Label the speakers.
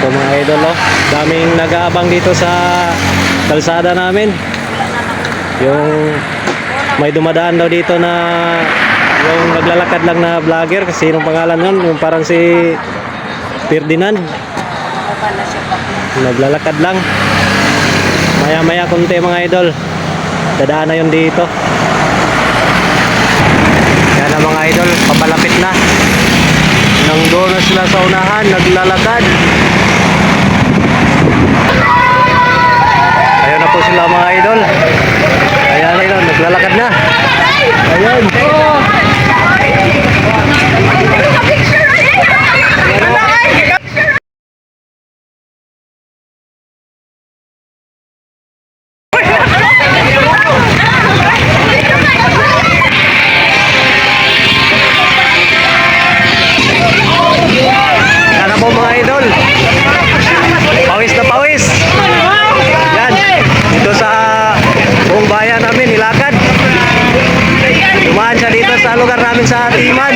Speaker 1: po mga idol oh. Daming nag-aabang dito sa kalsada namin. Yung may dumadaan daw dito na yung naglalakad lang na vlogger kasi sinong pangalan nun? Yung parang si Ferdinand. Naglalakad lang. Maya maya konti mga idol. Dadaan na yun dito. Yan na mga idol, papalapit na. Nang doon na sila sa unahan, naglalakad. Dumaan siya dito sa lugar namin sa Timan.